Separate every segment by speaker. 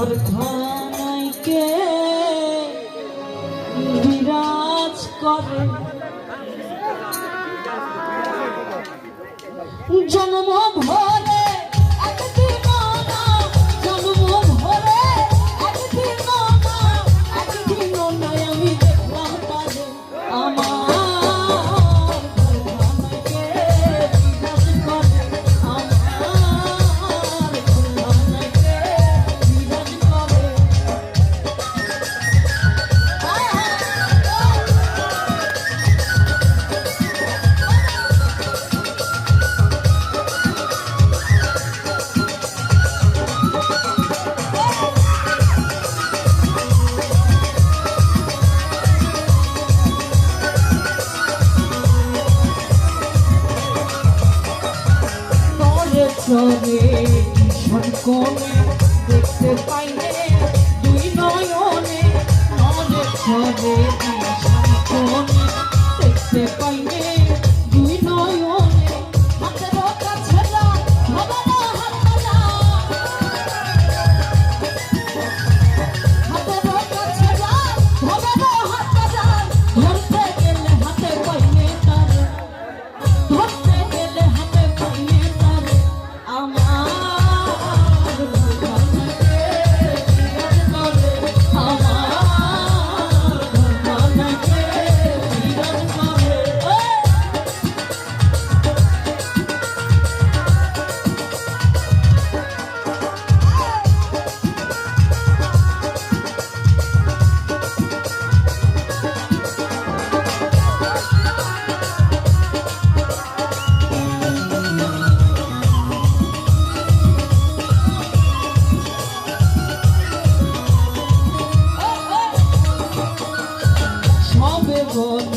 Speaker 1: আমার ঘর বিরাজ করে। জন্ম ভরে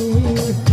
Speaker 1: Thank you.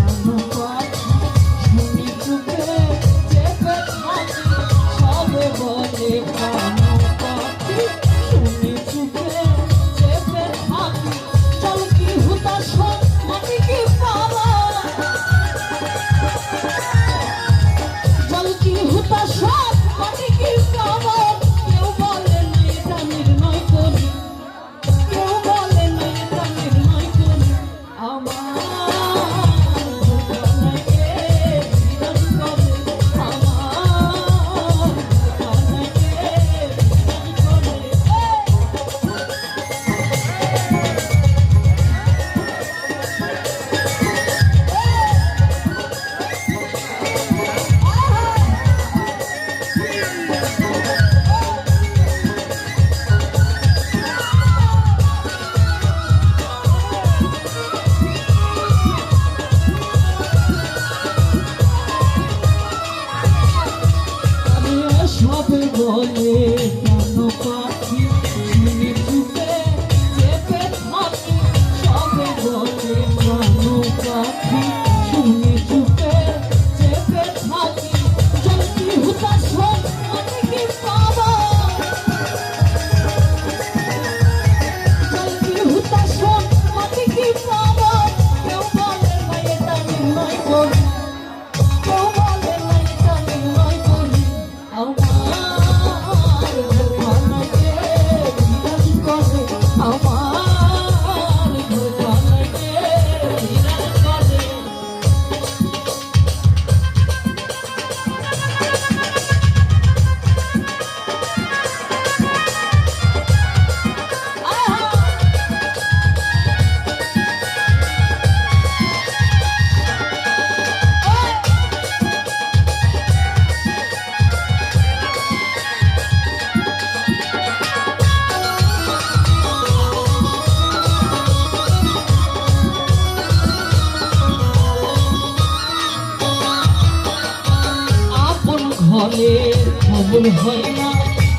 Speaker 1: ভুল হয় না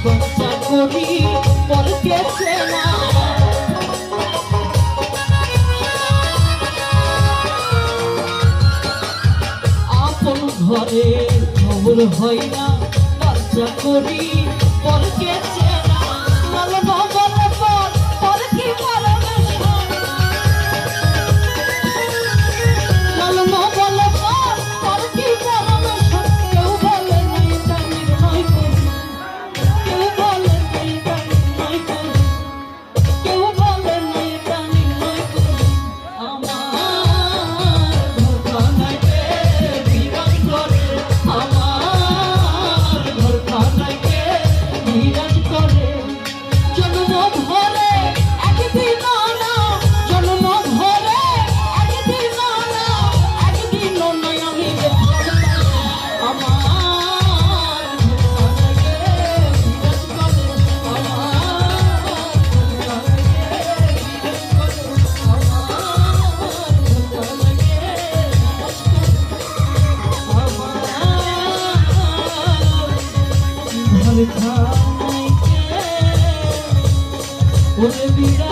Speaker 1: কথা করি বলতেছে না। আপন ঘরে ভুল হয় না বাচ্চা করি Would it be that?